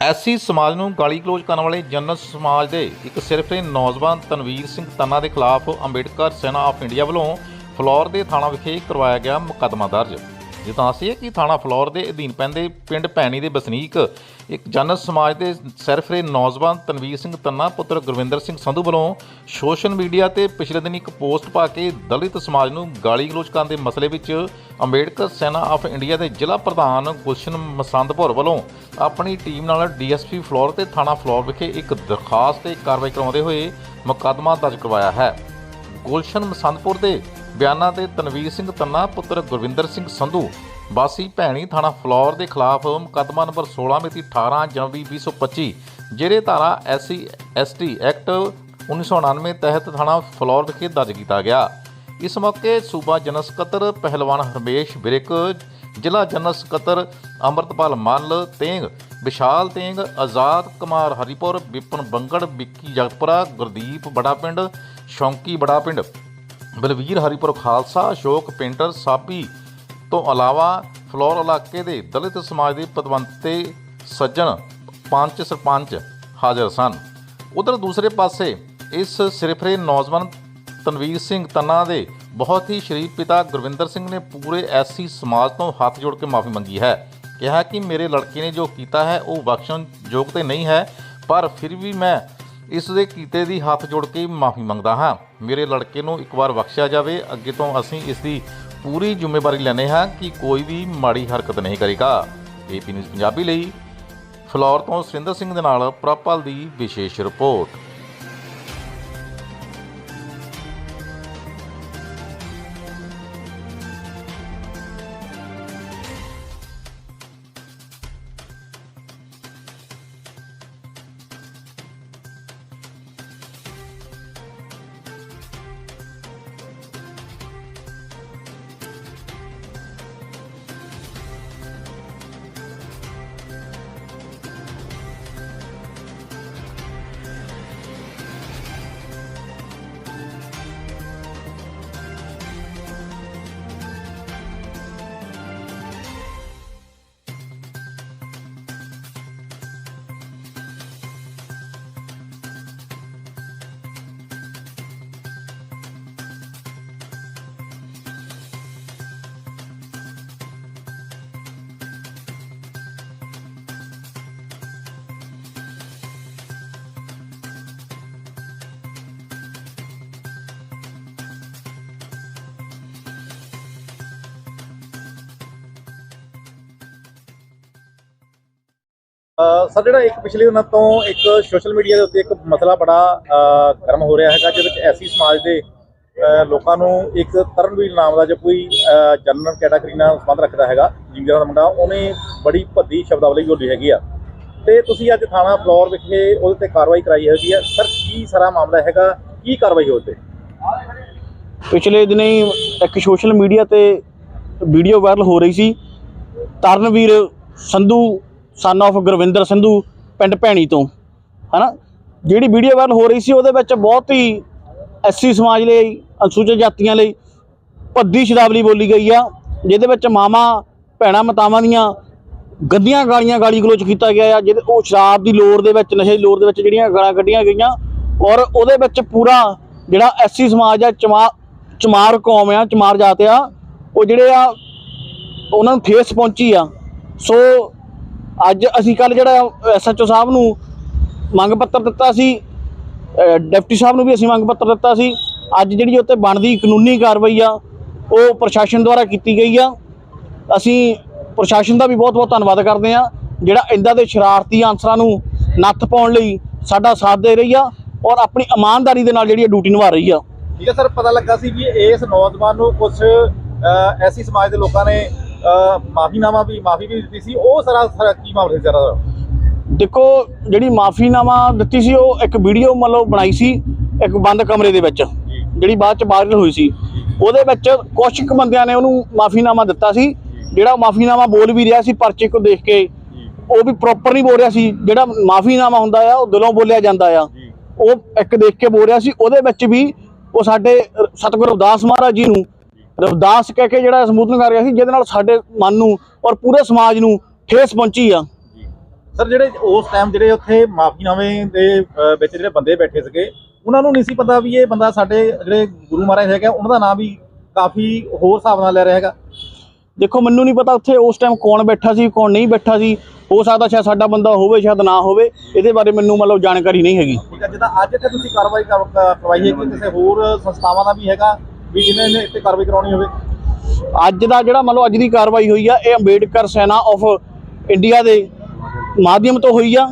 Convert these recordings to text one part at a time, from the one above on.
ਐਸੀ ਸਮਾਜ ਨੂੰ ਗਾਲੀ ਗਲੋਚ ਕਰਨ ਵਾਲੇ ਜਨਰਲ ਸਮਾਜ ਦੇ ਇੱਕ ਸਿਰਫ ਨੌਜਵਾਨ ਤਨਵੀਰ ਸਿੰਘ ਤੰਨਾ ਦੇ ਖਿਲਾਫ ਅੰਬੇਡਕਰ ਸੈਨਾ ਆਫ ਇੰਡੀਆ ਵੱਲੋਂ ਫਲੋਰ ਦੇ ਥਾਣਾ ਵਿਖੇ ਕਰਵਾਇਆ ਗਿਆ ਮੁਕੱਦਮਾ ਦਰਜ। ਜਿੱਦਾਂ ਅਸੀਂ ਹੈ ਕਿ ਥਾਣਾ ਫਲੌਰ ਦੇ ਅਧੀਨ ਪੈਂਦੇ ਪਿੰਡ ਭੈਣੀ ਦੇ ਵਸਨੀਕ ਇੱਕ ਜਨਰਲ ਸਮਾਜ ਦੇ ਸਿਰਫ ਨੌਜਵਾਨ ਤਨਵੀਰ ਸਿੰਘ ਤੰਨਾ, ਪੁੱਤਰ ਗੁਰਵਿੰਦਰ ਸਿੰਘ ਸੰਧੂ ਵੱਲੋਂ ਸੋਸ਼ਲ ਮੀਡੀਆ ਤੇ ਪਿਛਲੇ ਦਿਨ ਇੱਕ ਪੋਸਟ ਪਾ ਕੇ ਦਲਿਤ ਸਮਾਜ ਨੂੰ ਗਾਲੀ ਗਲੋਚ ਕਰਨ ਦੇ ਮਸਲੇ ਵਿੱਚ ਅੰਬੇਡਕਰ ਸੈਨਾ ਆਫ ਇੰਡੀਆ ਦੇ ਜ਼ਿਲ੍ਹਾ ਪ੍ਰਧਾਨ ਗੁਲਸ਼ਨ ਮਸੰਦਪੁਰ ਵੱਲੋਂ ਆਪਣੀ ਟੀਮ ਨਾਲ ਡੀਐਸਪੀ ਫਲੋਰ ਤੇ ਥਾਣਾ ਫਲੋਰ ਵਿਖੇ ਇੱਕ ਦਰਖਾਸਤ ਤੇ ਕਾਰਵਾਈ ਕਰਾਉਂਦੇ ਹੋਏ ਮੁਕੱਦਮਾ ਦਰਜ ਕਰਵਾਇਆ ਹੈ। ਗੁਲਸ਼ਨ ਮਸੰਦਪੁਰ ਦੇ ਬਿਆਨਾਂ ਤੇ ਤਨਵੀਰ ਸਿੰਘ ਤੰਨਾ, ਪੁੱਤਰ ਗੁਰਵਿੰਦਰ ਸਿੰਘ ਸੰਧੂ, ਵਾਸੀ ਭੈਣੀ ਥਾਣਾ ਫਲੌਰ ਦੇ ਖਿਲਾਫ ਮੁਕੱਦਮਾ ਨੰਬਰ 16 ਮਿਤੀ 18 ਜਨਵਰੀ 2025 ਜਿਹੜੇ ਧਾਰਾ ਐਸਸੀ, ਐਸਟੀ ਐਕਟ 1999 ਤਹਿਤ ਥਾਣਾ ਫਲੌਰ ਵਿਖੇ ਦਰਜ ਕੀਤਾ ਗਿਆ। ਇਸ ਮੌਕੇ ਸੂਬਾ ਜਨਰਲ ਸਕੱਤਰ ਪਹਿਲਵਾਨ ਹਰਮੇਸ਼ ਬਿਰਕ ਜ਼ਿਲ੍ਹਾ ਜਨਰਲ ਸਕੱਤਰ ਅੰਮ੍ਰਿਤਪਾਲ ਮੱਲ, ਤੇਂਗ ਵਿਸ਼ਾਲ ਤੇਂਗ, ਆਜ਼ਾਦ ਕੁਮਾਰ ਹਰੀਪੁਰ, ਵਿਪਨ ਬੰਗੜ, ਵਿੱਕੀ ਜਗਤਪੁਰਾ, ਗੁਰਦੀਪ ਬੜਾ ਪਿੰਡ, ਸ਼ੌਂਕੀ ਬੜਾ ਪਿੰਡ। ਬਲਵੀਰ ਹਰੀਪੁਰ ਖਾਲਸਾ ਅਸ਼ੋਕ ਪੇਂਟਰ ਸਾਬੀ ਤੋਂ ਇਲਾਵਾ ਫਲੋਰ ਇਲਾਕੇ ਦੇ ਦਲਿਤ ਸਮਾਜ ਦੇ ਪਦਵੰਤੇ ਸੱਜਣ ਪੰਚ ਸਰਪੰਚ ਹਾਜ਼ਰ ਸਨ। ਉਧਰ ਦੂਸਰੇ ਪਾਸੇ ਇਸ ਸਿਰਫਰੇ ਨੌਜਵਾਨ ਤਨਵੀਰ ਸਿੰਘ ਤੰਨਾ ਦੇ ਬਹੁਤ ਹੀ ਸ਼ਰੀਫ ਪਿਤਾ ਗੁਰਵਿੰਦਰ ਸਿੰਘ ਨੇ ਪੂਰੇ ਐਸੀ ਸਮਾਜ ਤੋਂ ਹੱਥ ਜੋੜ ਕੇ ਮਾਫੀ ਮੰਗੀ ਹੈ। ਕਿਹਾ ਕਿ ਮੇਰੇ ਲੜਕੇ ਨੇ ਜੋ ਕੀਤਾ ਹੈ, ਉਹ ਬਖਸ਼ਣ ਯੋਗ ਤੇ ਨਹੀਂ ਹੈ, ਪਰ ਫਿਰ ਵੀ ਮੈਂ ਇਸ ਦੇ ਕੀਤੇ ਦੀ ਹੱਥ ਜੋੜ ਕੇ ਮਾਫੀ ਮੰਗਦਾ ਹਾਂ। ਮੇਰੇ ਲੜਕੇ ਨੂੰ ਇੱਕ ਵਾਰ ਬਖਸ਼ਿਆ ਜਾਵੇ, ਅੱਗੇ ਤੋਂ ਅਸੀਂ ਇਸ ਦੀ ਪੂਰੀ ਜ਼ਿੰਮੇਵਾਰੀ ਲੈਂਦੇ ਹਾਂ ਕਿ ਕੋਈ ਵੀ ਮਾੜੀ ਹਰਕਤ ਨਹੀਂ ਕਰੇਗਾ। ਏਪੀ ਨਿਊਜ਼ ਪੰਜਾਬੀ ਲਈ ਫਲੋਰ ਤੋਂ ਸੁਰਿੰਦਰ ਸਿੰਘ ਦੇ ਨਾਲ ਪ੍ਰਪਲ ਦੀ ਵਿਸ਼ੇਸ਼ ਰਿਪੋਰਟ। ਸਰ, ਜਿਹੜਾ ਇੱਕ ਪਿਛਲੇ ਦਿਨਾਂ ਤੋਂ ਇੱਕ ਸੋਸ਼ਲ ਮੀਡੀਆ ਦੇ ਉੱਤੇ ਇੱਕ ਮਸਲਾ ਬੜਾ ਗਰਮ ਹੋ ਰਿਹਾ ਹੈਗਾ, ਜਿਹਦੇ ਵਿੱਚ ਐਸੀ ਸਮਾਜ ਦੇ ਲੋਕਾਂ ਨੂੰ ਇੱਕ ਤਰਨਵੀਰ ਨਾਮ ਦਾ ਜੋ ਕੋਈ ਜਨਰਲ ਕੈਟਾਗਰੀ ਨਾਲ ਸੰਬੰਧ ਰੱਖਦਾ ਹੈਗਾ ਜਿੰਗਰਾਂ ਦਾ ਮੁੰਡਾ, ਉਹਨੇ ਬੜੀ ਭੱਦੀ ਸ਼ਬਦਾਵਲੀ ਬੋਲੀ ਹੈਗੀ ਆ। ਤੇ ਤੁਸੀਂ ਅੱਜ ਥਾਣਾ ਫਲੋਰ ਵਿਖੇ ਉਹਦੇ ਤੇ ਕਾਰਵਾਈ ਕਰਾਈ ਹੈਗੀ ਆ। ਸਰ, ਕੀ ਸਾਰਾ ਮਾਮਲਾ ਹੈਗਾ? ਕੀ ਕਾਰਵਾਈ ਹੋਈ ਪਿਛਲੇ ਦਿਨੀ ਇੱਕ ਸੋਸ਼ਲ ਮੀਡੀਆ ਤੇ ਵੀਡੀਓ ਵਾਇਰਲ ਹੋ ਰਹੀ ਸੀ। ਤਰਨਵੀਰ ਸੰਧੂ ਸਨ of ਗੁਰਵਿੰਦਰ ਸਿੰਧੂ, ਪਿੰਡ ਭੈਣੀ ਤੋਂ, ਹਨਾ? ਜਿਹੜੀ ਵੀਡੀਓ ਵਾਇਰਲ ਹੋ ਰਹੀ ਸੀ, ਉਹਦੇ ਵਿੱਚ ਬਹੁਤ ਹੀ ਐਸਸੀ ਸਮਾਜ ਲਈ, ਅਨੁਸੂਚਿਤ ਜਾਤੀਆਂ ਲਈ ਭੱਦੀ ਸ਼ਬਦਾਵਲੀ ਬੋਲੀ ਗਈ ਆ, ਜਿਹਦੇ ਵਿੱਚ ਮਾਮਾ ਭੈਣਾਂ, ਮਤਾਵਾਂ ਦੀਆਂ ਗੰਦੀਆਂ ਗਾਲੀਆਂ ਗਾਲੀ ਗਲੋਚ ਕੀਤਾ ਗਿਆ ਆ, ਜਿਹਦੇ ਉਹ ਸ਼ਰਾਬ ਦੀ ਲੋਰ ਦੇ ਵਿੱਚ, ਨਸ਼ੇ ਦੀ ਲੋਰ ਦੇ ਵਿੱਚ ਜਿਹੜੀਆਂ ਗਾਲਾਂ ਕੱਢੀਆਂ ਗਈਆਂ, ਔਰ ਉਹਦੇ ਵਿੱਚ ਪੂਰਾ ਜਿਹੜਾ ਐਸਸੀ ਸਮਾਜ ਆ, ਚਮਾ ਚਮਾਰ ਕੌਮ ਆ, ਚਮਾਰ ਜਾਤ ਆ, ਉਹ ਜਿਹੜੇ ਆ, ਉਹਨਾਂ ਨੂੰ ਠੇਸ ਪਹੁੰਚੀ ਆ। ਸੋ ਅੱਜ ਅਸੀਂ ਕੱਲ ਜਿਹੜਾ ਐਸਐਚਓ ਸਾਹਿਬ ਨੂੰ ਮੰਗ ਪੱਤਰ ਦਿੱਤਾ ਸੀ, ਅਹ, ਡਿਪਟੀ ਸਾਹਿਬ ਨੂੰ ਵੀ ਅਸੀਂ ਮੰਗ ਪੱਤਰ ਦਿੱਤਾ ਸੀ। ਅੱਜ ਜਿਹੜੀ ਉੱਤੇ ਬਣਦੀ ਕਾਨੂੰਨੀ ਕਾਰਵਾਈ ਆ, ਉਹ ਪ੍ਰਸ਼ਾਸਨ ਦੁਆਰਾ ਕੀਤੀ ਗਈ ਆ। ਅਸੀਂ ਪ੍ਰਸ਼ਾਸਨ ਦਾ ਵੀ ਬਹੁਤ-ਬਹੁਤ ਧੰਨਵਾਦ ਕਰਦੇ ਆ ਜਿਹੜਾ ਇੰਦਾਂ ਦੇ ਸ਼ਰਾਰਤੀ ਆਂਸਰਾਂ ਨੂੰ ਨੱਥ ਪਾਉਣ ਲਈ ਸਾਡਾ ਸਾਥ ਦੇ ਰਹੀ ਆ ਔਰ ਆਪਣੀ ਇਮਾਨਦਾਰੀ ਦੇ ਨਾਲ ਜਿਹੜੀ ਇਹ ਡਿਊਟੀ ਨਿਭਾ ਰਹੀ ਆ। ਠੀਕ ਹੈ ਸਰ, ਪਤਾ ਲੱਗਾ ਸੀ ਕਿ ਇਸ ਨੌਜਵਾਨ ਨੂੰ ਕੁਝ ਐਸੀ ਸਮਾਜ ਦੇ ਲੋਕਾਂ ਨੇ ਮਾਫੀਨਾਮਾ ਵੀ ਮਾਫੀ ਵੀ ਦਿੱਤੀ ਸੀ ਉਹ ਸਾਰਾ ਸਾਰਾ ਕੀ ਮਾਮਲਾ ਸੀ ਸਾਰਾ? ਦੇਖੋ ਜਿਹੜੀ ਮਾਫੀਨਾਮਾ ਦਿੱਤੀ ਸੀ ਉਹ ਇੱਕ ਵੀਡੀਓ ਮਤਲਬ ਬਣਾਈ ਸੀ ਇੱਕ ਬੰਦ ਕਮਰੇ ਦੇ ਵਿੱਚ ਜਿਹੜੀ ਬਾਅਦ ਚ ਵਾਇਰਲ ਹੋਈ ਸੀ। ਉਹਦੇ ਵਿੱਚ ਕੁਝ ਕੁ ਬੰਦਿਆਂ ਨੇ ਉਹਨੂੰ ਮਾਫੀਨਾਮਾ ਦਿੱਤਾ ਸੀ। ਜਿਹੜਾ ਮਾਫੀਨਾਮਾ ਬੋਲ ਵੀ ਰਿਹਾ ਸੀ ਪਰਚੇ ਕੋ ਦੇਖ ਕੇ ਉਹ ਵੀ ਪ੍ਰੋਪਰ ਨਹੀਂ ਬੋਲ ਰਿਹਾ ਸੀ। ਜਿਹੜਾ ਮਾਫੀਨਾਮਾ ਹੁੰਦਾ ਆ ਉਹ ਦਿਲੋਂ ਬੋਲਿਆ ਜਾਂਦਾ ਆ। ਉਹ ਇੱਕ ਦੇਖ ਕੇ ਬੋਲ ਰਿਹਾ ਸੀ। ਉਹਦੇ ਵਿੱਚ ਵੀ ਉਹ ਸਾਡੇ ਸਤਿਗੁਰੂ ਰਵਿਦਾਸ ਮਹਾਰਾਜ ਜੀ ਨੂੰ ਰਵਿਦਾਸ ਕਹਿ ਕੇ ਜਿਹੜਾ ਸੰਬੋਧਨ ਕਰ ਰਿਹਾ ਸੀ ਜਿਹਦੇ ਨਾਲ ਸਾਡੇ ਮਨ ਨੂੰ ਔਰ ਪੂਰੇ ਸਮਾਜ ਨੂੰ ਠੇਸ ਪਹੁੰਚੀ ਆ। ਸਰ ਜਿਹੜੇ ਉਸ ਟਾਈਮ ਜਿਹੜੇ ਉੱਥੇ ਮਾਫੀਨਾਮੇ ਦੇ ਵਿੱਚ ਜਿਹੜੇ ਬੰਦੇ ਬੈਠੇ ਸੀਗੇ ਉਹਨਾਂ ਨੂੰ ਨਹੀਂ ਸੀ ਪਤਾ ਵੀ ਇਹ ਬੰਦਾ ਸਾਡੇ ਜਿਹੜੇ ਗੁਰੂ ਮਹਾਰਾਜ ਹੈਗਾ ਉਹਨਾਂ ਦਾ ਨਾਮ ਵੀ ਕਾਫੀ ਹੋਰ ਹਿਸਾਬ ਨਾਲ ਲੈ ਰਿਹਾ ਹੈਗਾ। ਦੇਖੋ ਮੈਨੂੰ ਨਹੀਂ ਪਤਾ ਉੱਥੇ ਉਸ ਟਾਈਮ ਕੌਣ ਬੈਠਾ ਸੀ ਕੌਣ ਨਹੀਂ ਬੈਠਾ ਸੀ। ਹੋ ਸਕਦਾ ਸ਼ਾਇਦ ਸਾਡਾ ਬੰਦਾ ਹੋਵੇ ਸ਼ਾਇਦ ਨਾ ਹੋਵੇ ਇਹਦੇ ਬਾਰੇ ਮੈਨੂੰ ਮਤਲਬ ਜਾਣਕਾਰੀ ਨਹੀਂ ਹੈਗੀ। ਠੀਕ ਹੈ ਜਿੱਦਾਂ ਅੱਜ ਇੱਥੇ ਤੁਸੀਂ ਕਾਰਵਾਈ ਕਰਵਾਈ ਹੈ ਕਿ ਕਿਸੇ ਹੋਰ ਸੰਸਥਾਵਾਂ ਦਾ ਵੀ ਹੈਗਾ ਵੀ ਜਿਨ੍ਹਾਂ ਨੇ ਇੱਥੇ ਕਾਰਵਾਈ ਕਰਾਉਣੀ ਹੋਵੇ। ਅੱਜ ਦਾ ਜਿਹੜਾ ਮੰਨ ਲਓ ਅੱਜ ਦੀ ਕਾਰਵਾਈ ਹੋਈ ਆ ਇਹ ਅੰਬੇਡਕਰ ਸੈਨਾ ਆਫ ਇੰਡੀਆ ਦੇ ਮਾਧਿਅਮ ਤੋਂ ਹੋਈ ਆ।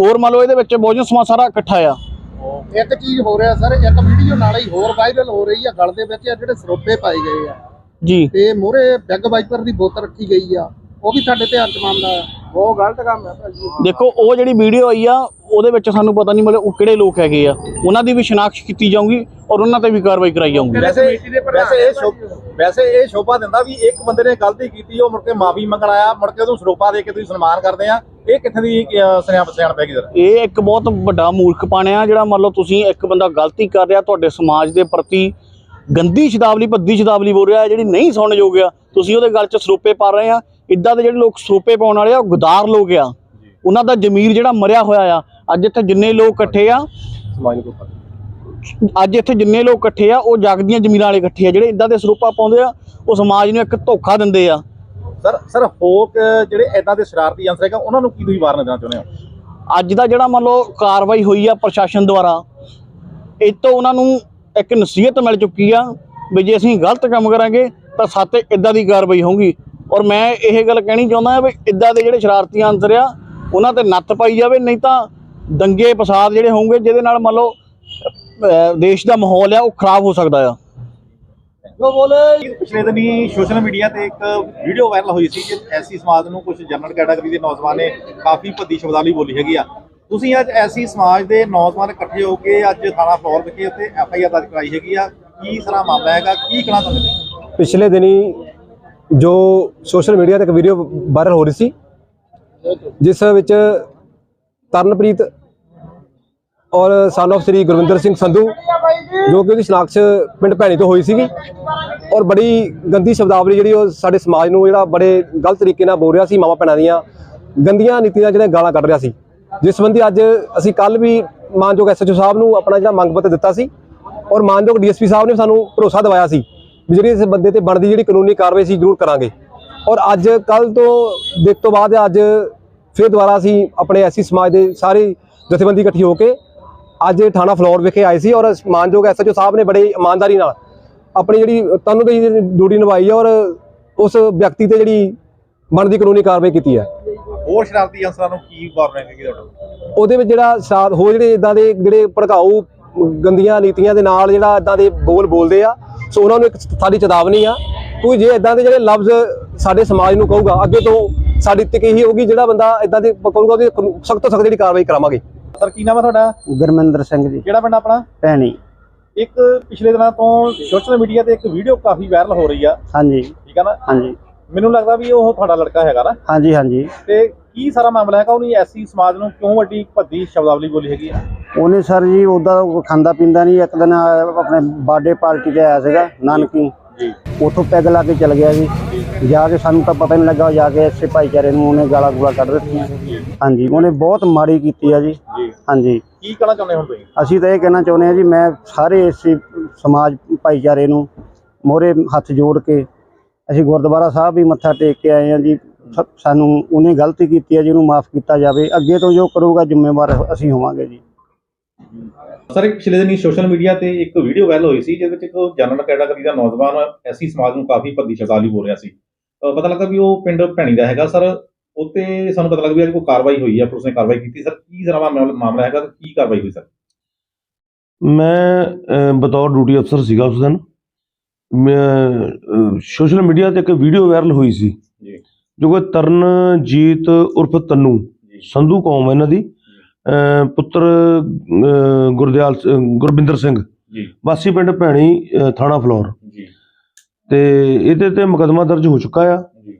ਹੋਰ ਮੰਨ ਲਓ ਇਹਦੇ ਵਿੱਚ ਬਹੁਜਨ ਸਮਾਜ ਸਾਰਾ ਇਕੱਠਾ ਆ। ਇੱਕ ਚੀਜ਼ ਹੋ ਰਿਹਾ ਸਰ ਇੱਕ ਵੀਡੀਓ ਨਾਲ ਹੀ ਹੋਰ ਵਾਇਰਲ ਹੋ ਰਹੀ ਆ ਗਲ ਦੇ ਵਿੱਚ ਆ ਜਿਹੜੇ ਸਰੋਪੇ ਪਾਏ ਗਏ ਆ। ਜੀ। ਤੇ ਮੋਰੇ ਬਿੱਗ ਵਾਈਪਰ ਦੀ ਬੋਤਲ ਰੱਖੀ ਗਈ ਆ ਉਹ ਵੀ ਸਾਡੇ ਧਿਆਨ ਚ ਮੰਨਦਾ ਆ। ਉਹ ਗਲਤ ਕੰਮ ਹੈ ਭਾਜੀ। ਦੇਖੋ ਉਹ ਜਿਹੜੀ ਵੀਡੀਓ ਆਈ ਆ ਉਹਦੇ ਵਿੱਚ ਸਾਨੂੰ ਪਤਾ ਨਹੀਂ ਮਤਲਬ ਉਹ ਕਿਹੜੇ ਲੋਕ ਹੈਗੇ ਆ। ਉਹਨਾਂ ਦੀ ਵੀ ਸ਼ਨਾਖਤ ਕੀਤੀ ਜਾਊਗੀ ਔਰ ਉਹਨਾਂ ਤੇ ਵੀ ਕਾਰਵਾਈ ਕਰਾਈ ਜਾਊਗੀ। ਵੈਸੇ ਵੈਸੇ ਇਹ ਸ਼ੋ- ਵੈਸੇ ਇਹ ਸ਼ੋਭਾ ਦਿੰਦਾ ਵੀ ਇੱਕ ਬੰਦੇ ਨੇ ਗਲਤੀ ਕੀਤੀ ਉਹ ਮੁੜ ਕੇ ਮਾਫੀ ਮੰਗਣ ਆਇਆ ਮੁੜ ਕੇ ਉਹਨੂੰ ਸਰੋਪਾ ਦੇ ਕੇ ਤੁਸੀਂ ਸਨਮਾਨ ਕਰਦੇ ਆ। ਇਹ ਕਿੱਥੇ ਦੀ ਸਿਆਣ ਸਿਆਣ ਪੈ ਗਈ ਸਰ ਇਹ ਇੱਕ ਬਹੁਤ ਵੱਡਾ ਮੂਰਖਪਣ ਆ ਜਿਹੜਾ ਮੰਨ ਲਓ ਤੁਸੀਂ ਇੱਕ ਬੰਦਾ ਗਲਤੀ ਕਰ ਰਿਹਾ ਤੁਹਾਡੇ ਸਮਾਜ ਦੇ ਪ੍ਰਤੀ ਗੰਦੀ ਸ਼ਬਦਾਵਲੀ ਭੱਦੀ ਸ਼ਬਦਾਵਲੀ ਬੋਲ ਰਿਹਾ ਜਿਹੜੀ ਨਹੀਂ ਸੁਣਨ ਯੋਗ ਆ ਤੁਸੀਂ ਉਹਦੇ ਗਲ 'ਚ ਸਰੋਪੇ ਪਾ ਰਹੇ ਆ। ਇਦਾਂ ਦੇ ਜਿਹੜੇ ਲੋਕ ਸਰੋਪੇ ਪਾਉਣ ਵਾਲੇ ਆ ਉਹ ਗੁਦਾਰ ਲੋਕ ਆ। ਉਹਨਾਂ ਦਾ ਜ਼ਮੀਰ ਜਿਹੜਾ ਮਰਿਆ ਹੋਇਆ ਆ ਅੱਜ ਇੱਥੇ ਜਿੰਨੇ ਲੋਕ ਇਕੱਠੇ ਆ ਅੱਜ ਇੱਥੇ ਜਿੰਨੇ ਲੋਕ ਇਕੱਠੇ ਆ ਉਹ ਜਗਦੀਆਂ ਜ਼ਮੀਰਾਂ ਵਾਲੇ ਇਕੱਠੇ ਆ। ਜਿਹੜੇ ਇਦਾਂ ਦੇ ਸਰੋਪਾ ਪਾਉਂਦੇ ਆ ਉਹ ਸਮਾਜ ਨੂੰ ਇੱਕ ਧੋਖਾ ਦਿੰਦੇ ਆ। ਸਰ ਸਰ ਫੋਕ ਜਿਹੜੇ ਐਦਾਂ ਦੇ ਸ਼ਰਾਰਤੀ ਅੰਸਰ ਹੈਗਾ ਉਹਨਾਂ ਨੂੰ ਕੀ ਤੁਸੀਂ ਵਾਰਨ ਦੇਣਾ ਚਾਹੁੰਦੇ ਹੋ? ਅੱਜ ਦਾ ਜਿਹੜਾ ਮੰਨ ਲਓ ਕਾਰਵਾਈ ਹੋਈ ਆ ਪ੍ਰਸ਼ਾਸਨ ਦੁਆਰਾ ਇਹ ਤੋਂ ਉਹਨਾਂ ਨੂੰ ਇੱਕ ਨਸੀਹਤ ਮਿਲ ਚੁੱਕੀ ਆ ਵੀ ਜੇ ਅਸੀਂ ਗਲਤ ਕੰਮ ਕਰਾਂਗੇ ਤਾਂ ਸਾਤੇ ਇਦਾਂ ਦੀ ਕਾਰਵਾਈ ਹੋਊਗੀ। ਔਰ ਮੈਂ ਇਹ ਗੱਲ ਕਹਿਣੀ ਚਾਹੁੰਦਾ ਵੀ ਇਦਾਂ ਦੇ ਜਿਹੜੇ ਸ਼ਰਾਰਤੀ ਅੰਸਰ ਆ, ਉਹਨਾਂ ਤੇ ਨੱਥ ਪਾਈ ਜਾਵੇ, ਨਹੀਂ ਤਾਂ ਦੰਗੇ, ਫਸਾਦ ਜਿਹੜੇ ਹੋਣਗੇ ਜਿਹਦੇ ਨਾਲ ਮੰਨ ਲਓ ਦੇਸ਼ ਦਾ ਮਾਹੌਲ ਆ, ਉਹ ਖਰਾਬ ਹੋ ਸਕਦਾ ਆ। ਜੋ ਬੋਲੇ। ਪਿਛਲੇ ਦਿਨੀ ਸੋਸ਼ਲ ਮੀਡੀਆ ਤੇ ਇੱਕ ਵੀਡੀਓ ਵਾਇਰਲ ਹੋਈ ਸੀ ਕਿ ਐਸੀ ਸਮਾਜ ਨੂੰ ਕੁਝ ਜਨਰਲ ਕੈਟਾਗਰੀ ਦੇ ਨੌਜਵਾਨ ਨੇ ਕਾਫੀ ਭੱਦੀ ਸ਼ਬਦਾਵਲੀ ਬੋਲੀ ਹੈਗੀ ਆ। ਤੁਸੀਂ ਅੱਜ ਐਸੀ ਸਮਾਜ ਦੇ ਨੌਜਵਾਨ ਇਕੱਠੇ ਹੋ ਕੇ ਅੱਜ ਥਾਣਾ ਫਲੋਰ ਵਿਖੇ ਉੱਤੇ ਐਫ ਆਈ ਆਰ ਦਰਜ ਕਰਾਈ ਹੈਗੀ ਆ। ਕੀ ਸਾਰਾ ਮਾਮਲਾ ਹੈਗਾ? ਕੀ ਕਹਿਣਾ ਚਾਹੁੰਦੇ ਪਿਛਲੇ ਦਿਨੀ ਜੋ ਸੋਸ਼ਲ ਮੀਡੀਆ ਤੇ ਇੱਕ ਵੀਡੀਓ ਵਾਇਰਲ ਹੋ ਰਹੀ ਸੀ, ਜਿਸ ਵਿੱਚ ਤਰਨਪ੍ਰੀਤ ਔਰ ਸਨ of ਸ੍ਰੀ ਗੁਰਵਿੰਦਰ ਸਿੰਘ ਸੰਧੂ, ਜੋ ਕਿ ਉਹਦੀ ਸ਼ਨਾਖਤ ਪਿੰਡ ਭੈਣੀ ਤੋਂ ਹੋਈ ਸੀਗੀ, ਔਰ ਬੜੀ ਗੰਦੀ ਸ਼ਬਦਾਵਲੀ ਜਿਹੜੀ ਉਹ ਸਾਡੇ ਸਮਾਜ ਨੂੰ ਜਿਹੜਾ ਬੜੇ ਗਲਤ ਤਰੀਕੇ ਨਾਲ ਬੋਲ ਰਿਹਾ ਸੀ, ਮਾਵਾ ਭੈਣਾਂ ਦੀਆਂ ਗੰਦੀਆਂ ਨੀਤੀਆਂ ਜਿਹੜੀਆਂ ਗਾਲਾਂ ਕੱਢ ਰਿਹਾ ਸੀ। ਜਿਸ ਸੰਬੰਧੀ ਅੱਜ ਅਸੀਂ ਕੱਲ ਵੀ ਮਾਨਯੋਗ ਐਸਐਚਓ ਸਾਹਿਬ ਨੂੰ ਆਪਣਾ ਜਿਹੜਾ ਮੰਗ ਪੱਤਰ ਦਿੱਤਾ ਸੀ ਔਰ ਮਾਨਯੋਗ ਡੀਐਸਪੀ ਸਾਹਿਬ ਨੇ ਸਾਨੂੰ ਭਰੋਸਾ ਦਿਵਾਇਆ ਸੀ ਵੀ ਜਿਹੜੀ ਇਸ ਬੰਦੇ ਤੇ ਬਣਦੀ ਜਿਹੜੀ ਕਾਨੂੰਨੀ ਕਾਰਵਾਈ ਸੀ ਜ਼ਰੂਰ ਕਰਾਂਗੇ। ਔਰ ਅੱਜ ਕੱਲ ਤੋਂ ਦੇਖ ਤੋਂ ਬਾਅਦ ਅੱਜ ਫਿਰ ਦੁਬਾਰਾ ਅਸੀਂ ਆਪਣੇ ਐਸੀ ਸਮਾਜ ਦੇ ਸਾਰੇ ਜਥੇਬੰਦੀ ਇਕੱਠੀ ਹੋ ਕੇ ਅੱਜ ਥਾਣਾ ਫਲੋਰ ਵਿਖੇ ਆਏ ਸੀ ਔਰ ਮਾਨਯੋਗ ਐਸਐਚਓ ਸਾਹਿਬ ਨੇ ਬੜੀ ਇਮਾਨਦਾਰੀ ਨਾਲ ਆਪਣੀ ਜਿਹੜੀ ਤਨੂ ਦੀ ਡਿਊਟੀ ਨਿਭਾਈ ਔਰ ਉਸ ਵਿਅਕਤੀ ਤੇ ਜਿਹੜੀ ਬਣਦੀ ਕਾਨੂੰਨੀ ਕਾਰਵਾਈ ਕੀਤੀ ਹੈ। ਹੋਰ ਸ਼ਰਾਰਤੀ ਅੰਸਰਾਂ ਨੂੰ ਕੀ ਵਾਰਨਿੰਗ ਹੈਗੀ ਤੁਹਾਡਾ ਉਹਦੇ ਵਿੱਚ ਜਿਹੜਾ ਸਾਥ ਹੋ ਜਿਹੜੇ ਇਦਾਂ ਦੇ ਜਿਹੜੇ ਭੜਕਾਊ ਗੰਦੀਆਂ ਨੀਤੀਆਂ ਦੇ ਨਾਲ ਜਿਹੜਾ ਇਦਾਂ ਦੇ ਬੋਲ ਬੋਲਦੇ ਆ ਸੋ ਉਹਨਾਂ ਨੂੰ ਇੱਕ ਸਾਡੀ ਚੇਤਾਵਨੀ ਆ। ਕੋਈ ਜੇ ਇਦਾਂ ਦੇ ਜਿਹੜੇ ਲਫ਼ਜ਼ ਸਾਡੇ ਸਮਾਜ ਨੂੰ ਕਹੂਗਾ ਅੱਗੇ ਤੋਂ ਸਾਡੀ ਤੱਕ ਇਹੀ ਹੋਊਗੀ ਜਿਹੜਾ ਬੰਦਾ ਇਦਾਂ ਦੇ ਕਹੂਗਾ ਉਹਦੀ ਸਖਤ ਤੋਂ ਸਖਤ ਜਿਹੜੀ ਕਾਰਵਾਈ ਕਰਾਵਾਂਗੇ। ਸਰ ਕੀ ਨਾਮ ਹੈ ਤੁਹਾਡਾ? ਗੁਰਮਿੰਦਰ ਸਿੰਘ ਜੀ। ਕਿਹੜਾ ਪਿੰਡ ਆਪਣਾ? ਭੈਣੀ। ਇੱਕ ਪਿਛਲੇ ਦਿਨਾਂ ਤੋਂ ਸੋਸ਼ਲ ਮੀਡੀਆ ਤੇ ਇੱਕ ਵੀਡੀਓ ਕਾਫੀ ਵਾਇਰਲ ਹੋ ਰਹੀ ਆ। ਹਾਂਜੀ। ਠੀਕ ਆ ਨਾ? ਹਾਂਜੀ। ਮੈਨੂੰ ਲੱਗਦਾ ਵੀ ਉਹ ਤੁਹਾਡਾ ਲੜਕਾ ਹੈਗਾ ਨਾ। ਹਾਂਜੀ ਹਾਂਜੀ। ਤੇ ਕੀ ਸਾਰਾ ਮਾਮਲਾ ਹੈਗਾ? ਉਹਨੇ ਐਸੀ ਸਮਾਜ ਨੂੰ ਕਿਉਂ ਵੱਡੀ ਭੱਦੀ ਸ਼ਬਦਾਵਲੀ ਬੋਲੀ ਹੈਗੀ ਆ? ਉਹਨੇ ਸਰ ਜੀ ਉਹਦਾ ਖਾਂਦਾ ਪੀਂਦਾ ਨਹੀਂ ਇੱਕ ਦਿਨ ਆਪਣੇ ਬਰਥਡੇ ਪਾਰਟੀ ਤੇ ਆਇਆ ਸੀਗਾ ਨਾਨਕੀ। ਜੀ। ਉੱਥੋਂ ਪੈਗ ਲਾ ਕੇ ਚਲ ਗਿਆ ਜੀ। ਜਾ। ਕੇ ਸਾਨੂੰ ਤਾਂ ਪਤਾ ਨਹੀਂ ਲੱਗਾ ਜਾ ਕੇ ਇਸੇ ਭਾਈਚਾਰੇ ਨੂੰ ਉਹਨੇ ਗਾਲਾਂ ਗੂਲਾਂ ਕੱਢ ਦਿੱਤੀਆਂ। ਹਾਂਜੀ ਉਹਨੇ ਬਹੁਤ ਮਾੜੀ ਕੀਤੀ ਆ ਜੀ। ਹਾਂਜੀ। ਕੀ ਕਹਿਣਾ ਚਾਹੁੰਦੇ ਹੁਣ ਤੁਸੀਂ? ਅਸੀਂ ਤਾਂ ਇਹ ਕਹਿਣਾ ਚਾਹੁੰਦੇ ਹਾਂ ਜੀ ਮੈਂ ਸਾਰੇ ਇਸੇ ਸਮਾਜ ਭਾਈਚਾਰੇ ਨੂੰ ਮੋਹਰੇ ਹੱਥ ਜੋੜ ਕੇ ਅਸੀਂ ਗੁਰਦੁਆਰਾ ਸਾਹਿਬ ਵੀ ਮੱਥਾ ਟੇਕ ਕੇ ਆਏ ਹਾਂ ਜੀ। ਸਾਨੂੰ ਉਹਨੇ ਗਲਤੀ ਕੀਤੀ ਹੈ ਜੀ ਉਹਨੂੰ ਮਾਫ ਕੀਤਾ ਜਾਵੇ। ਅੱਗੇ ਤੋਂ ਜੋ ਕਰੂਗਾ ਜ਼ਿੰਮੇਵਾਰ ਅਸੀਂ ਹੋਵਾਂਗੇ ਜੀ। ਸਰ ਇੱਕ ਪਿਛਲੇ ਦਿਨੀ ਸੋਸ਼ਲ ਮੀਡੀਆ ਤੇ ਇੱਕ ਵੀਡੀਓ ਵਾਇਰਲ ਹੋਈ ਸੀ ਜਿਹਦੇ ਵਿੱਚ ਇੱਕ ਜਨਰਲ ਕੈਟਾਗਰੀ ਦਾ ਨੌਜਵਾਨ ਐਸੀ ਸਮਾਜ ਨੂੰ ਕਾਫੀ ਭੱਦੀ ਸ਼ਬਦਾਵਲੀ ਬੋਲ ਰਿਹਾ ਸੀ। ਪਤਾ ਲੱਗਾ ਵੀ ਉਹ ਪਿੰਡ ਭੈਣੀ ਦਾ ਹੈਗਾ ਸਰ। ਉੱਤੇ ਸਾਨੂੰ ਪਤਾ ਲੱਗਾ ਵੀ ਅੱਜ ਕੋਈ ਕਾਰਵਾਈ ਹੋਈ ਹੈ ਪੁਲਿਸ ਨੇ ਕਾਰਵਾਈ ਕੀਤੀ। ਸਰ ਕੀ ਸਾਰਾ ਮਾਮਲਾ ਹੈਗਾ ਤੇ ਕੀ ਕਾਰਵਾਈ ਹੋਈ ਸਰ? ਮੈਂ ਬਤੌਰ ਡਿਊਟੀ ਅਫਸਰ ਸੀਗਾ ਉਸ ਦਿਨ। ਮੈਂ ਸੋਸ਼ਲ ਮੀਡੀਆ ਤੇ ਇੱਕ ਵੀਡੀਓ ਵਾਇਰਲ ਹੋਈ ਸੀ। ਜੀ। ਜੋ ਕਿ ਤਰਨਜੀਤ ਉਰਫ ਤੰਨੂ ਸੰਧੂ ਕੌਮ ਇਹਨਾਂ ਦੀ। ਪੁੱਤਰ ਗੁਰਦਿਆਲ ਗੁਰਬਿੰਦਰ ਸਿੰਘ। ਜੀ। ਵਾਸੀ ਪਿੰਡ ਭੈਣੀ ਥਾਣਾ ਫਲੋਰ। ਜੀ। ਤੇ ਇਹਦੇ ਤੇ ਮੁਕੱਦਮਾ ਦਰਜ ਹੋ ਚੁੱਕਾ ਆ। ਜੀ।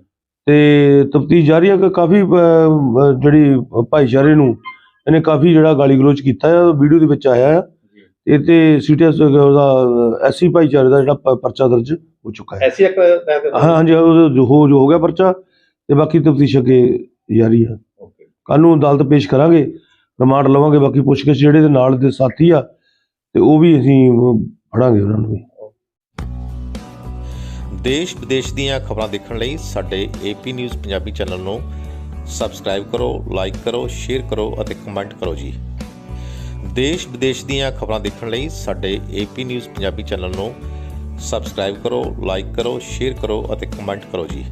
ਤੇ ਤਫਤੀਸ਼ ਜਾਰੀ ਹੈ ਕਿ ਕਾਫੀ ਜਿਹੜੀ ਭਾਈਚਾਰੇ ਨੂੰ ਇਹਨੇ ਕਾਫੀ ਜਿਹੜਾ ਗਾਲੀ ਗਲੋਚ ਕੀਤਾ ਹੈ ਵੀਡੀਓ ਦੇ ਵਿੱਚ ਆਇਆ ਆ। ਇਹ ਤੇ ਸੀਟੀਐਸ ਉਹਦਾ ਐਸਸੀ ਭਾਈਚਾਰੇ ਦਾ ਜਿਹੜਾ ਪਰਚਾ ਦਰਜ ਹੋ ਚੁੱਕਾ ਹੈ ਐਸੀ ਇੱਕ ਹਾਂ ਹਾਂਜੀ ਉਹ ਜੋ ਹੋ ਜੋ ਹੋ ਗਿਆ ਪਰਚਾ ਤੇ ਬਾਕੀ ਤਫਤੀਸ਼ ਅੱਗੇ ਜਾਰੀ ਆ। ਓਕੇ। ਕੱਲ ਨੂੰ ਅਦਾਲਤ ਪੇਸ਼ ਕਰਾਂਗੇ। ਰਿਮਾਂਡ ਲਵਾਂਗੇ ਬਾਕੀ ਪੁੱਛਗਿੱਛ ਜਿਹੜੇ ਦੇ ਨਾਲ ਦੇ ਸਾਥੀ ਆ ਤੇ ਉਹ ਵੀ ਅਸੀਂ ਅਹ, ਫੜਾਂਗੇ ਉਹਨਾਂ ਨੂੰ ਵੀ। ਦੇਸ਼ ਵਿਦੇਸ਼ ਦੀਆਂ ਖਬਰਾਂ ਦੇਖਣ ਲਈ ਸਾਡੇ ਏਪੀ ਨਿਊਜ਼ ਪੰਜਾਬੀ ਚੈਨਲ ਨੂੰ ਸਬਸਕ੍ਰਾਈਬ ਕਰੋ ਲਾਈਕ ਕਰੋ ਸ਼ੇਅਰ ਕਰੋ ਅਤੇ ਕਮੈਂਟ ਕਰੋ ਜੀ। ਦੇਸ਼ ਵਿਦੇਸ਼ ਦੀਆਂ ਖਬਰਾਂ ਦੇਖਣ ਲਈ ਸਾਡੇ ਏਪੀ ਨਿਊਜ਼ ਪੰਜਾਬੀ ਚੈਨਲ ਨੂੰ ਸਬਸਕ੍ਰਾਈਬ ਕਰੋ ਲਾਈਕ ਕਰੋ ਸ਼ੇਅਰ ਕਰੋ ਅਤੇ ਕਮੈਂਟ ਕਰੋ ਜੀ।